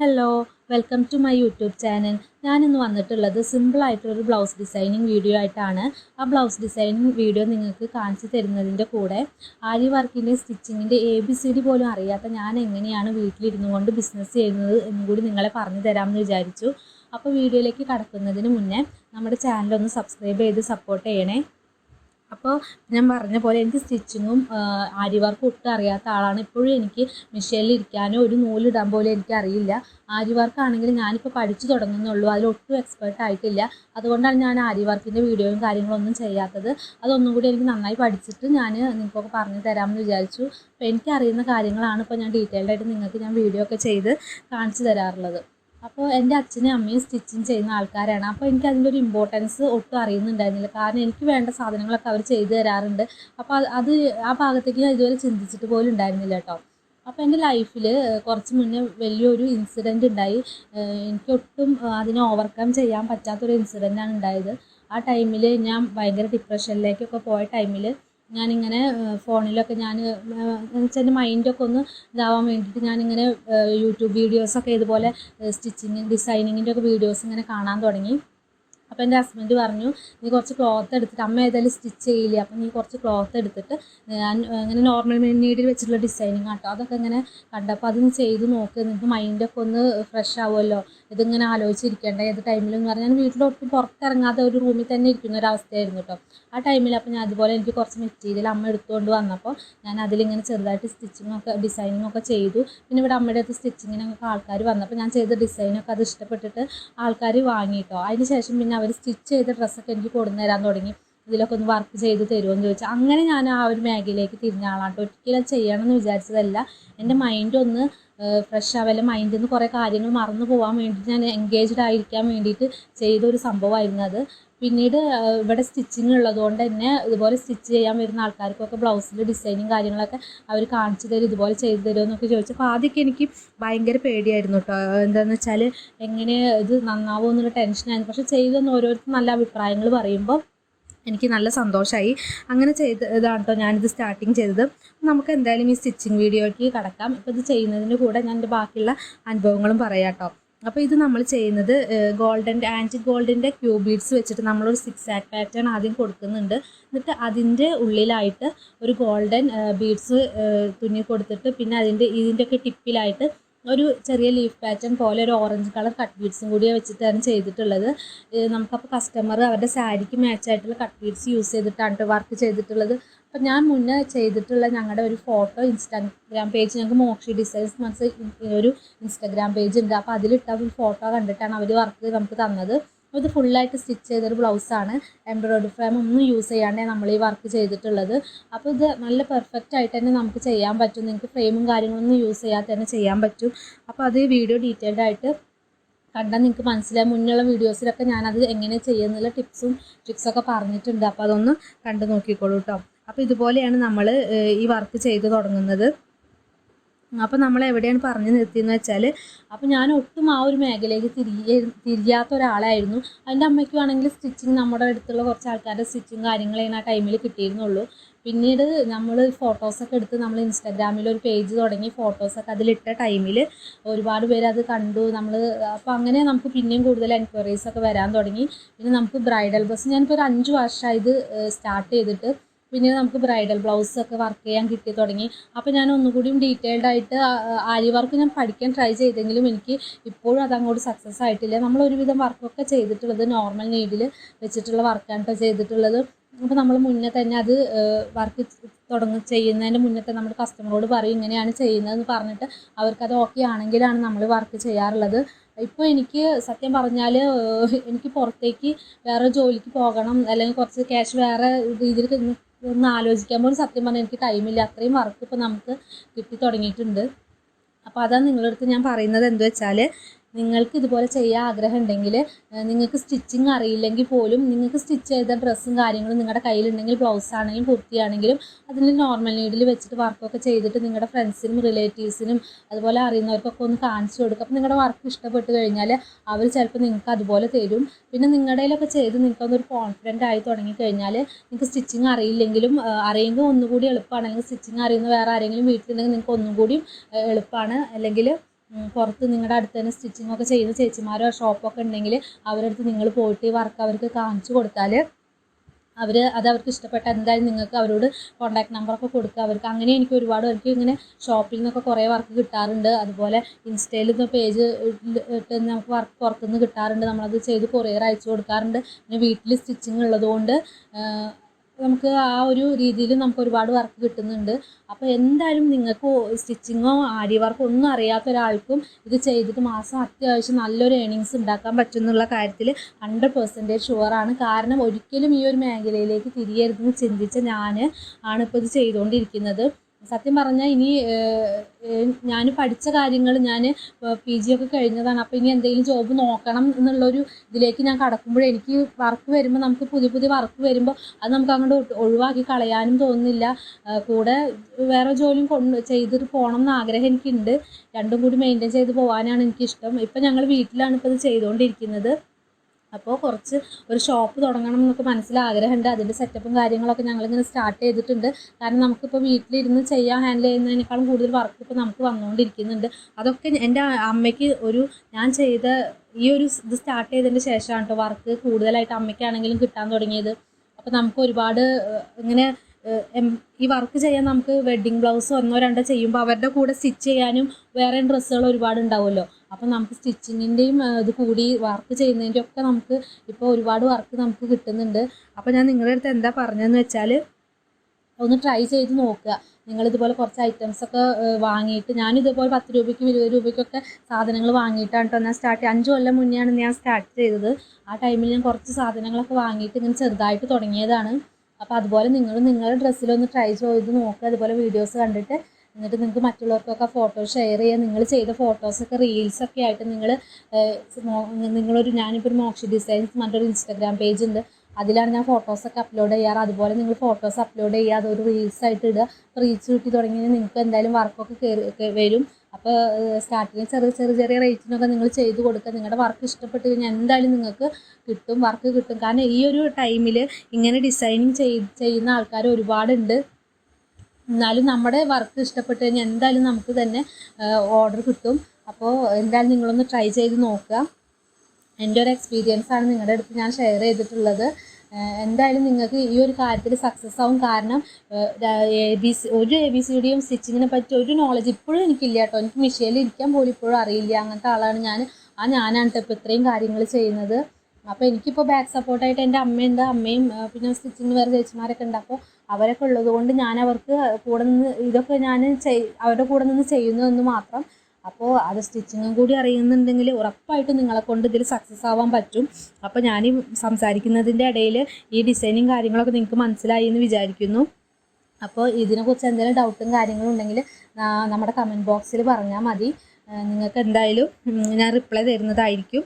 Hello welcome to my YouTube channel ഞാനിന്ന് വന്നിട്ടുള്ളത് സിമ്പിളായിട്ടൊരു blouse designing video ആയിട്ടാണ്. ആ ബ്ലൗസ് ഡിസൈനിങ് വീഡിയോ നിങ്ങൾക്ക് കാണിച്ചു തരുന്നതിന്റെ കൂടെ ആരി വർക്കിന്റെ സ്റ്റിച്ചിങ്ങിന്റെ എ ബി സി ഡി പോലും അറിയാത്ത ഞാൻ എങ്ങനെയാണ് വീട്ടിലിരുന്നു കൊണ്ട് ബിസിനസ് ചെയ്യുന്നത് എന്നും കൂടി നിങ്ങളെ പറഞ്ഞു തരാമെന്ന് വിചാരിച്ചു. അപ്പോൾ വീഡിയോയിലേക്ക് കടക്കുന്നതിന് മുന്നേ നമ്മുടെ ചാനലൊന്ന് സബ്സ്ക്രൈബ് ചെയ്ത് സപ്പോർട്ട് ചെയ്യണേ. അപ്പോൾ ഞാൻ പറഞ്ഞ പോലെ എനിക്ക് സ്റ്റിച്ചിങ്ങും ആരി വർക്കും ഒട്ടും അറിയാത്ത ആളാണ്. ഇപ്പോഴും എനിക്ക് മെഷീനിൽ ഇരിക്കാനോ ഒരു നൂലിടാൻ പോലും എനിക്ക് അറിയില്ല. ആരി വർക്കാണെങ്കിൽ ഞാനിപ്പോൾ പഠിച്ചു തുടങ്ങുന്നുള്ളൂ. അതിൽ ഒട്ടും എക്സ്പേർട്ട് ആയിട്ടില്ല. അതുകൊണ്ടാണ് ഞാൻ ആരി വർക്കിന്റെ വീഡിയോയും കാര്യങ്ങളൊന്നും ചെയ്യാത്തത്. അതൊന്നും കൂടി എനിക്ക് നന്നായി പഠിച്ചിട്ട് ഞാൻ നിങ്ങൾക്കൊക്കെ പറഞ്ഞു തരാമെന്ന് വിചാരിച്ചു. അപ്പോൾ എനിക്കറിയുന്ന കാര്യങ്ങളാണ് ഇപ്പോൾ ഞാൻ ഡീറ്റെയിൽഡായിട്ട് നിങ്ങൾക്ക് ഞാൻ വീഡിയോ ഒക്കെ ചെയ്ത് കാണിച്ചു തരാറുള്ളത്. അപ്പോൾ എന്റെ അച്ഛനും അമ്മയും സ്റ്റിച്ചിങ് ചെയ്യുന്ന ആൾക്കാരാണ്. അപ്പോൾ എനിക്ക് അതിന്റെ ഒരു ഇമ്പോർട്ടൻസ് ഒട്ടും അറിയുന്നുണ്ടായിരുന്നില്ല. കാരണം എനിക്ക് വേണ്ട സാധനങ്ങളൊക്കെ അവർ ചെയ്തു തരാറുണ്ട്. അപ്പോൾ അത് ആ ഭാഗത്തേക്ക് ഞാൻ ഇതുവരെ ചിന്തിച്ചിട്ട് പോലും ഉണ്ടായിരുന്നില്ല കേട്ടോ. അപ്പോൾ എന്റെ ലൈഫിൽ കുറച്ച് മുന്നേ വലിയൊരു ഇൻസിഡന്റ് ഉണ്ടായി. എനിക്കൊട്ടും അതിനെ ഓവർകം ചെയ്യാൻ പറ്റാത്തൊരു ഇൻസിഡന്റാണ് ഉണ്ടായത്. ആ ടൈമിൽ ഞാൻ ഭയങ്കര ഡിപ്രഷനിലേക്കൊക്കെ പോയ ടൈമിൽ ഞാനിങ്ങനെ ഫോണിലൊക്കെ ഞാൻ എന്നുവെച്ചാൽ എന്റെ മൈൻഡൊക്കെ ഒന്ന് ഇതാവാൻ വേണ്ടിയിട്ട് ഞാനിങ്ങനെ യൂട്യൂബ് വീഡിയോസൊക്കെ ഇതുപോലെ സ്റ്റിച്ചിങ് ഡിസൈനിങ്ങിന്റെ ഒക്കെ വീഡിയോസ് ഇങ്ങനെ കാണാൻ തുടങ്ങി. അപ്പോൾ എന്റെ ഹസ്ബൻഡ് പറഞ്ഞു നീ കുറച്ച് ക്ലോത്ത് എടുത്തിട്ട് അമ്മ ഏതായാലും സ്റ്റിച്ച് ചെയ്യില്ല? അപ്പോൾ നീ കുറച്ച് ക്ലോത്ത് എടുത്തിട്ട് ഞാൻ ഇങ്ങനെ നോർമൽ നീഡിൽ വെച്ചിട്ടുള്ള ഡിസൈനിങ് കാട്ടോ അതൊക്കെ ഇങ്ങനെ കണ്ടപ്പോൾ അതൊന്ന് ചെയ്ത് നോക്ക്. നിനക്ക് മൈൻഡൊക്കെ ഒന്ന് ഫ്രഷ് ആവുമല്ലോ. ഇതിങ്ങനെ ആലോചിച്ചിരിക്കേണ്ട. ഏത് ടൈമിലും പറഞ്ഞാൽ ഞാൻ വീട്ടിൽ ഒട്ടും പുറത്തിറങ്ങാതെ ഒരു റൂമിൽ തന്നെ ഇരിക്കുന്ന ഒരു കേട്ടോ ആ ടൈമിൽ അപ്പോൾ ഞാൻ അതുപോലെ എനിക്ക് കുറച്ച് മെറ്റീരിയൽ അമ്മ എടുത്തുകൊണ്ട് വന്നപ്പോൾ ഞാൻ അതിലിങ്ങനെ ചെറുതായിട്ട് സ്റ്റിച്ചിങ് ഒക്കെ ഡിസൈനിങ് ഒക്കെ ചെയ്തു. പിന്നെ ഇവിടെ അമ്മയുടെ അടുത്ത് സ്റ്റിച്ചിങ്ങിനൊക്കെ ആൾക്കാർ വന്നപ്പോൾ ഞാൻ ചെയ്ത ഡിസൈനൊക്കെ അത് ഇഷ്ടപ്പെട്ടിട്ട് ആൾക്കാർ വാങ്ങിയിട്ടോ അതിന് ശേഷം പിന്നെ അവർ സ്റ്റിച്ച് ചെയ്ത ഡ്രസ്സൊക്കെ എനിക്ക് കൊണ്ടുവന്ന് തരാൻ തുടങ്ങി. ഇതിലൊക്കെ ഒന്ന് വർക്ക് ചെയ്ത് തരുമോ എന്ന് ചോദിച്ചാൽ അങ്ങനെ ഞാൻ ആ ഒരു മേഖലയിലേക്ക് തിരിഞ്ഞ ആളാണ് ഒരിക്കലും ചെയ്യണം എന്ന് വിചാരിച്ചതല്ല. എന്റെ മൈൻഡ് ഒന്ന് ഫ്രഷ് ആവല്ല മൈൻഡിൽ നിന്ന് കുറേ കാര്യങ്ങൾ മറന്നു പോകാൻ വേണ്ടിയിട്ട് ഞാൻ എൻഗേജ്ഡ് ആയിരിക്കാൻ വേണ്ടിയിട്ട് ചെയ്തൊരു സംഭവമായിരുന്നു അത്. പിന്നീട് ഇവിടെ സ്റ്റിച്ചിങ് ഉള്ളതുകൊണ്ട് തന്നെ ഇതുപോലെ സ്റ്റിച്ച് ചെയ്യാൻ വരുന്ന ആൾക്കാർക്കൊക്കെ ബ്ലൗസിൽ ഡിസൈനും കാര്യങ്ങളൊക്കെ അവർ കാണിച്ചു തരും ഇതുപോലെ ചെയ്തു തരുമോ എന്നൊക്കെ ചോദിച്ചു അപ്പോൾ ആദ്യമൊക്കെ എനിക്ക് ഭയങ്കര പേടിയായിരുന്നു കേട്ടോ. എന്താണെന്ന് വെച്ചാൽ എങ്ങനെ ഇത് നന്നാവുമോ എന്നുള്ള ടെൻഷനായിരുന്നു പക്ഷേ ചെയ്തെന്ന് ഓരോരുത്തർ നല്ല അഭിപ്രായങ്ങൾ പറയുമ്പോൾ എനിക്ക് നല്ല സന്തോഷമായി അങ്ങനെ ചെയ്ത് ഇതാണ് കേട്ടോ ഞാനിത് സ്റ്റാർട്ടിങ് ചെയ്തത്. നമുക്ക് എന്തായാലും ഈ സ്റ്റിച്ചിങ് വീഡിയോയ്ക്ക് കടക്കാം. ഇപ്പോൾ ഇത് ചെയ്യുന്നതിന്റെ കൂടെ ഞാൻ എന്റെ ബാക്കിയുള്ള അനുഭവങ്ങളും പറയാം കേട്ടോ അപ്പോൾ ഇത് നമ്മൾ ചെയ്യുന്നത് ഗോൾഡൻ ആന്റി ഗോൾഡിന്റെ ക്യൂ ബീഡ്സ് വെച്ചിട്ട് നമ്മളൊരു സിക്സ് ആക്ക് പാറ്റേൺ ആദ്യം കൊടുക്കുന്നുണ്ട്. എന്നിട്ട് അതിന്റെ ഉള്ളിലായിട്ട് ഒരു ഗോൾഡൻ ബീഡ്സ് തുന്നി കൊടുത്തിട്ട് പിന്നെ അതിന്റെ ഇതിന്റെയൊക്കെ ടിപ്പിലായിട്ട് ഒരു ചെറിയ ലീഫ് പാറ്റേൺ പോലെ ഒരു ഓറഞ്ച് കളർ കട്ട് ബീഡ്സും കൂടി വെച്ചിട്ടാണ് ചെയ്തിട്ടുള്ളത്. നമുക്കപ്പോൾ കസ്റ്റമർ അവരുടെ സാരിക്ക് മാച്ച് ആയിട്ടുള്ള കട്ട് ബീഡ്സ് യൂസ് ചെയ്തിട്ടാണ് വർക്ക് ചെയ്തിട്ടുള്ളത്. അപ്പം ഞാൻ മുന്നേ ചെയ്തിട്ടുള്ള ഞങ്ങളുടെ ഒരു ഫോട്ടോ ഇൻസ്റ്റാഗ്രാം പേജ് ഞങ്ങൾക്ക് മോക്ഷി ഡിസൈൻസ് മനസ്സ് ഒരു ഇൻസ്റ്റാഗ്രാം പേജ് ഉണ്ട് അപ്പോൾ അതിലിട്ട ഒരു ഫോട്ടോ കണ്ടിട്ടാണ് അവർ വർക്ക് നമുക്ക് തന്നത്. ഇത് ഫുള്ളായിട്ട് സ്റ്റിച്ച് ചെയ്തൊരു ബ്ലൗസാണ് എംബ്രോയ്ഡറി ഫ്രെയിം ഒന്നും യൂസ് ചെയ്യാണ്ടേ നമ്മൾ ഈ വർക്ക് ചെയ്തിട്ടുള്ളത്. അപ്പോൾ ഇത് നല്ല പെർഫെക്റ്റ് ആയിട്ട് തന്നെ നമുക്ക് ചെയ്യാൻ പറ്റും. നിങ്ങൾക്ക് ഫ്രെയിമും കാര്യങ്ങളൊന്നും യൂസ് ചെയ്യാതെ തന്നെ ചെയ്യാൻ പറ്റും. അപ്പോൾ അത് വീഡിയോ ഡീറ്റെയിൽഡ് ആയിട്ട് കണ്ടാൽ നിങ്ങൾക്ക് മനസ്സിലായി മുന്നുള്ള വീഡിയോസിലൊക്കെ ഞാനത് എങ്ങനെ ചെയ്യുന്നുള്ള ടിപ്സും ട്രിക്സൊക്കെ പറഞ്ഞിട്ടുണ്ട്. അപ്പോൾ അതൊന്ന് കണ്ടു നോക്കിക്കോളൂ കേട്ടോ അപ്പോൾ ഇതുപോലെയാണ് നമ്മൾ ഈ വർക്ക് ചെയ്ത് തുടങ്ങുന്നത്. അപ്പോൾ നമ്മൾ എവിടെയാണ് പറഞ്ഞു നിർത്തിയെന്ന് വെച്ചാൽ അപ്പോൾ ഞാൻ ഒട്ടും ആ ഒരു മേഖലയിലേക്ക് തിരികെ തിരിയാത്ത ഒരാളായിരുന്നു. അതിന്റെ അമ്മയ്ക്കുവാണെങ്കിൽ സ്റ്റിച്ചിങ് നമ്മുടെ അടുത്തുള്ള കുറച്ച് ആൾക്കാരുടെ സ്റ്റിച്ചിങ് കാര്യങ്ങളാണ് ആ ടൈമിൽ കിട്ടിയിരുന്നുള്ളൂ. പിന്നീട് നമ്മൾ ഫോട്ടോസൊക്കെ എടുത്ത് നമ്മൾ ഇൻസ്റ്റാഗ്രാമിൽ ഒരു പേജ് തുടങ്ങി ഫോട്ടോസൊക്കെ അതിലിട്ട ടൈമിൽ ഒരുപാട് പേര് അത് കണ്ടു. നമ്മൾ അപ്പോൾ അങ്ങനെ നമുക്ക് പിന്നെയും കൂടുതൽ എൻക്വയറീസ് ഒക്കെ വരാൻ തുടങ്ങി. പിന്നെ നമുക്ക് ബ്രൈഡൽ ബസ് ഞാനിപ്പോൾ ഒരു അഞ്ച് വർഷമായി ഇത് സ്റ്റാർട്ട് ചെയ്തിട്ട് പിന്നെ നമുക്ക് ബ്രൈഡൽ ബ്ലൗസ് ഒക്കെ വർക്ക് ചെയ്യാൻ കിട്ടി തുടങ്ങി. അപ്പോൾ ഞാൻ ഒന്നുകൂടിയും ഡീറ്റെയിൽഡ് ആയിട്ട് ആരി വർക്ക് ഞാൻ പഠിക്കാൻ ട്രൈ ചെയ്തെങ്കിലും എനിക്ക് ഇപ്പോഴും അത് അങ്ങോട്ട് സക്സസ് ആയിട്ടില്ല. നമ്മൾ ഒരുവിധം വർക്കൊക്കെ ചെയ്തിട്ടുള്ളത് നോർമൽ നീഡിൽ വെച്ചിട്ടുള്ള വർക്കാണ് കേട്ടോ ചെയ്തിട്ടുള്ളത്. അപ്പോൾ നമ്മൾ മുന്നേ തന്നെ അത് വർക്ക് തുടങ്ങി ചെയ്യുന്നതിന് മുന്നേ തന്നെ നമ്മൾ കസ്റ്റമറോട് പറയും ഇങ്ങനെയാണ് ചെയ്യുന്നതെന്ന് പറഞ്ഞിട്ട് അവർക്കത് ഓക്കെ ആണെങ്കിലാണ് നമ്മൾ വർക്ക് ചെയ്യാറുള്ളത്. ഇപ്പോൾ എനിക്ക് സത്യം പറഞ്ഞാൽ എനിക്ക് പുറത്തേക്ക് വേറെ ജോലിക്ക് പോകണം അല്ലെങ്കിൽ കുറച്ച് ക്യാഷ് വേറെ രീതിയിൽ ഒന്ന് ആലോചിക്കാൻ പോലും സത്യം പറഞ്ഞാൽ എനിക്ക് ടൈമില്ല അത്രയും വർക്ക് ഇപ്പോൾ നമുക്ക് കിട്ടി തുടങ്ങിയിട്ടുണ്ട്. അപ്പോൾ അതാണ് നിങ്ങളുടെ അടുത്ത് ഞാൻ പറയുന്നത് എന്ത് വെച്ചാൽ നിങ്ങൾക്ക് ഇതുപോലെ ചെയ്യാൻ ആഗ്രഹം ഉണ്ടെങ്കിൽ നിങ്ങൾക്ക് സ്റ്റിച്ചിങ് അറിയില്ലെങ്കിൽ പോലും നിങ്ങൾക്ക് സ്റ്റിച്ച് ചെയ്ത ഡ്രസ്സും കാര്യങ്ങളും നിങ്ങളുടെ കയ്യിലുണ്ടെങ്കിൽ ബ്ലൗസ് ആണെങ്കിലും കുർത്തിയാണെങ്കിലും അതിൽ നോർമൽ നീഡിൽ വെച്ചിട്ട് വർക്കൊക്കെ ചെയ്തിട്ട് നിങ്ങളുടെ ഫ്രണ്ട്സിനും റിലേറ്റീവ്സിനും അതുപോലെ അറിയുന്നവർക്കൊക്കെ ഒന്ന് കാണിച്ചു കൊടുക്കുക. അപ്പോൾ നിങ്ങളുടെ വർക്ക് ഇഷ്ടപ്പെട്ട് കഴിഞ്ഞാൽ അവർ ചിലപ്പോൾ നിങ്ങൾക്ക് അതുപോലെ തരും. പിന്നെ നിങ്ങളുടെയിലൊക്കെ ചെയ്ത് നിങ്ങൾക്കൊന്നൊരു കോൺഫിഡന്റ് ആയി തുടങ്ങി കഴിഞ്ഞാൽ നിങ്ങൾക്ക് സ്റ്റിച്ചിങ് അറിയില്ലെങ്കിലും അറിയുമ്പോൾ ഒന്നുകൂടി എളുപ്പമാണ്. അല്ലെങ്കിൽ സ്റ്റിച്ചിങ് അറിയുന്ന വേറെ ആരെങ്കിലും വീട്ടിലുണ്ടെങ്കിൽ നിങ്ങൾക്ക് ഒന്നും കൂടിയും എളുപ്പമാണ്. അല്ലെങ്കിൽ പുറത്ത് നിങ്ങളുടെ അടുത്ത് തന്നെ സ്റ്റിച്ചിങ് ഒക്കെ ചെയ്യുന്ന ചേച്ചിമാരോ ഷോപ്പൊക്കെ ഉണ്ടെങ്കിൽ അവരുടെ അടുത്ത് നിങ്ങൾ പോയിട്ട് വർക്ക് അവർക്ക് കാണിച്ചു കൊടുത്താൽ അവർ അത് അവർക്ക് ഇഷ്ടപ്പെട്ട എന്തായാലും നിങ്ങൾക്ക് അവരോട് കോൺടാക്ട് നമ്പറൊക്കെ കൊടുക്കുക. അവർക്ക് അങ്ങനെ എനിക്ക് ഒരുപാട് പേർക്ക് ഇങ്ങനെ ഷോപ്പിൽ നിന്നൊക്കെ കുറേ വർക്ക് കിട്ടാറുണ്ട്. അതുപോലെ ഇൻസ്റ്റയിൽ നിന്ന് പേജ് ഇട്ട് നമുക്ക് വർക്ക് പുറത്തുനിന്ന് കിട്ടാറുണ്ട്. നമ്മളത് ചെയ്ത് കൊറിയർ അയച്ചു കൊടുക്കാറുണ്ട്. പിന്നെ വീട്ടിൽ സ്റ്റിച്ചിങ് ഉള്ളതുകൊണ്ട് നമുക്ക് ആ ഒരു രീതിയിൽ നമുക്ക് ഒരുപാട് വർക്ക് കിട്ടുന്നുണ്ട്. അപ്പോൾ എന്തായാലും നിങ്ങൾക്ക് സ്റ്റിച്ചിങ്ങോ ആരി വർക്കോ ഒന്നും അറിയാത്ത ഒരാൾക്കും ഇത് ചെയ്തിട്ട് മാസം അത്യാവശ്യം നല്ലൊരു ഏണിങ്സ് ഉണ്ടാക്കാൻ പറ്റും എന്നുള്ള കാര്യത്തിൽ ഹൺഡ്രഡ് പെർസെന്റേജ് ഷുവറാണ് കാരണം ഒരിക്കലും ഈ ഒരു മേഖലയിലേക്ക് തിരിയരുതെന്ന് ചിന്തിച്ച ഞാൻ ആണ് ആണിപ്പോൾ ഇത് ചെയ്തുകൊണ്ടിരിക്കുന്നത് സത്യം പറഞ്ഞാൽ ഇനി ഞാൻ പഠിച്ച കാര്യങ്ങൾ ഞാൻ പി ജി ഒക്കെ കഴിഞ്ഞതാണ്. അപ്പോൾ ഇനി എന്തെങ്കിലും ജോബ് നോക്കണം എന്നുള്ളൊരു ഇതിലേക്ക് ഞാൻ കടക്കുമ്പോൾ എനിക്ക് വർക്ക് വരുമ്പോൾ നമുക്ക് പുതിയ പുതിയ വർക്ക് വരുമ്പോൾ അത് നമുക്ക് അങ്ങോട്ട് ഒഴിവാക്കി കളയാനും തോന്നുന്നില്ല. കൂടെ വേറെ ജോലിയും കൊണ്ട് ചെയ്തിട്ട് പോകണം എന്ന് ആഗ്രഹം എനിക്കുണ്ട്. രണ്ടും കൂടി മെയിന്റെയിൻ ചെയ്ത് പോകാനാണ് എനിക്കിഷ്ടം. ഇപ്പം ഞങ്ങൾ വീട്ടിലാണ് ഇപ്പോൾ ഇത് ചെയ്തുകൊണ്ടിരിക്കുന്നത് അപ്പോൾ കുറച്ച് ഒരു ഷോപ്പ് തുടങ്ങണം എന്നൊക്കെ മനസ്സിൽ ആഗ്രഹമുണ്ട് അതിന്റെ സെറ്റപ്പും കാര്യങ്ങളൊക്കെ ഞങ്ങളിങ്ങനെ സ്റ്റാർട്ട് ചെയ്തിട്ടുണ്ട്. കാരണം നമുക്കിപ്പോൾ വീട്ടിലിരുന്ന് ചെയ്യാൻ ഹാൻഡിൽ ചെയ്യുന്നതിനേക്കാളും കൂടുതൽ വർക്ക് ഇപ്പോൾ നമുക്ക് വന്നുകൊണ്ടിരിക്കുന്നുണ്ട് അതൊക്കെ എന്റെ അമ്മയ്ക്ക് ഒരു ഞാൻ ചെയ്ത ഈ ഒരു ഇത് സ്റ്റാർട്ട് ചെയ്തതിന് ശേഷമാണ് കേട്ടോ വർക്ക് കൂടുതലായിട്ട് അമ്മയ്ക്കാണെങ്കിലും കിട്ടാൻ തുടങ്ങിയത്. അപ്പോൾ നമുക്ക് ഒരുപാട് ഇങ്ങനെ ഈ വർക്ക് ചെയ്യാൻ നമുക്ക് വെഡ്ഡിങ് ബ്ലൗസ് ഒന്നോ രണ്ടോ ചെയ്യുമ്പോൾ അവരുടെ കൂടെ സ്റ്റിച്ച് ചെയ്യാനും വേറെ ഡ്രസ്സുകൾ ഒരുപാട് ഉണ്ടാവുമല്ലോ. അപ്പം നമുക്ക് സ്റ്റിച്ചിങ്ങിന്റെയും ഇത് കൂടി വർക്ക് ചെയ്യുന്നതിന്റെ ഒക്കെ നമുക്ക് ഇപ്പോൾ ഒരുപാട് വർക്ക് നമുക്ക് കിട്ടുന്നുണ്ട്. അപ്പോൾ ഞാൻ നിങ്ങളുടെ അടുത്ത് എന്താ പറഞ്ഞതെന്ന് വെച്ചാൽ ഒന്ന് ട്രൈ ചെയ്ത് നോക്കുക. നിങ്ങളിതുപോലെ കുറച്ച് ഐറ്റംസ് ഒക്കെ വാങ്ങിയിട്ട് ഞാൻ ഇതുപോലെ പത്ത് രൂപയ്ക്കും ഇരുപത് രൂപയ്ക്കൊക്കെ സാധനങ്ങൾ വാങ്ങിയിട്ടാണ് കേട്ടോ ഞാൻ സ്റ്റാർട്ട് അഞ്ച് കൊല്ലം മുന്നെയാണ് ഞാൻ സ്റ്റാർട്ട് ചെയ്തത്. ആ ടൈമിൽ ഞാൻ കുറച്ച് സാധനങ്ങളൊക്കെ വാങ്ങിയിട്ട് ഇങ്ങനെ ചെറുതായിട്ട് തുടങ്ങിയതാണ്. അപ്പോൾ അതുപോലെ നിങ്ങൾ നിങ്ങളുടെ ഡ്രസ്സിലൊന്ന് ട്രൈ ചെയ്ത് നോക്കുക അതുപോലെ വീഡിയോസ് കണ്ടിട്ട് എന്നിട്ട് നിങ്ങൾക്ക് മറ്റുള്ളവർക്കൊക്കെ ഫോട്ടോ ഷെയർ ചെയ്യുക നിങ്ങൾ ചെയ്ത ഫോട്ടോസൊക്കെ റീൽസൊക്കെ ആയിട്ട് നിങ്ങൾ നിങ്ങളൊരു ഞാനിപ്പോൾ ഒരു മോക്ഷി ഡിസൈൻസ് മറ്റൊരു ഇൻസ്റ്റാഗ്രാം പേജ് ഉണ്ട്. അതിലാണ് ഞാൻ ഫോട്ടോസൊക്കെ അപ്ലോഡ് ചെയ്യാറ്. അതുപോലെ നിങ്ങൾ ഫോട്ടോസ് അപ്ലോഡ് ചെയ്യുക അതൊരു റീൽസ് ആയിട്ട് ഇടുക. റീച്ച് കിട്ടി തുടങ്ങി നിങ്ങൾക്ക് എന്തായാലും വർക്കൊക്കെ കയറി വരും. അപ്പോൾ സ്റ്റാർട്ടിങ് ചെറിയ ചെറിയ ചെറിയ റേറ്റിനൊക്കെ നിങ്ങൾ ചെയ്ത് കൊടുക്കുക. നിങ്ങളുടെ വർക്ക് ഇഷ്ടപ്പെട്ട് കഴിഞ്ഞാൽ എന്തായാലും നിങ്ങൾക്ക് കിട്ടും വർക്ക് കിട്ടും. കാരണം ഈ ഒരു ടൈമിൽ ഇങ്ങനെ ഡിസൈനിങ് ചെയ് ചെയ്യുന്ന ആൾക്കാർ ഒരുപാടുണ്ട്. എന്നാലും നമ്മുടെ വർക്ക് ഇഷ്ടപ്പെട്ട് കഴിഞ്ഞാൽ എന്തായാലും നമുക്ക് തന്നെ ഓർഡർ കിട്ടും. അപ്പോൾ എന്തായാലും നിങ്ങളൊന്ന് ട്രൈ ചെയ്ത് നോക്കുക. എന്റെ ഒരു എക്സ്പീരിയൻസ് ആണ് നിങ്ങളുടെ അടുത്ത് ഞാൻ ഷെയർ ചെയ്തിട്ടുള്ളത്. എന്തായാലും നിങ്ങൾക്ക് ഈ ഒരു കാര്യത്തിൽ സക്സസ് ആവും. കാരണം എ ബി സി ഒരു എ ബി സി ഡിയും സ്റ്റിച്ചിങ്ങിനെ പറ്റി ഒരു നോളജ് ഇപ്പോഴും എനിക്കില്ല കേട്ടോ. എനിക്ക് മിഷീനിൽ ഇരിക്കാൻ പോലും ഇപ്പോഴും അറിയില്ല. അങ്ങനത്തെ ആളാണ് ഞാൻ. ആ ഞാനാണ് കേട്ടോ ഇപ്പോൾ ഇത്രയും കാര്യങ്ങൾ ചെയ്യുന്നത്. അപ്പോൾ എനിക്കിപ്പോൾ ബാക്ക് സപ്പോർട്ടായിട്ട് എന്റെ അമ്മയുണ്ട് അമ്മയും പിന്നെ സ്റ്റിച്ചിങ് വേറെ ചേച്ചിമാരൊക്കെ ഉണ്ട്. അപ്പോൾ അവരൊക്കെ ഉള്ളത് കൊണ്ട് ഞാൻ അവർക്ക് കൂടെ നിന്ന് ഇതൊക്കെ ഞാൻ അവരുടെ കൂടെ നിന്ന് ചെയ്യുന്നതെന്ന് മാത്രം അപ്പോൾ അത് സ്റ്റിച്ചിങ്ങും കൂടി അറിയുന്നുണ്ടെങ്കിൽ ഉറപ്പായിട്ടും നിങ്ങളെ കൊണ്ട് ഇതിൽ സക്സസ് ആവാൻ പറ്റും. അപ്പോൾ ഞാൻ സംസാരിക്കുന്നതിന്റെ ഇടയിൽ ഈ ഡിസൈനും കാര്യങ്ങളൊക്കെ നിങ്ങൾക്ക് മനസ്സിലായി എന്ന് വിചാരിക്കുന്നു. അപ്പോൾ ഇതിനെക്കുറിച്ച് എന്തെങ്കിലും ഡൗട്ടും കാര്യങ്ങളും ഉണ്ടെങ്കിൽ നമ്മുടെ കമന്റ് ബോക്സിൽ പറഞ്ഞാൽ മതി. നിങ്ങൾക്ക് എന്തായാലും ഞാൻ റിപ്ലൈ തരുന്നതായിരിക്കും.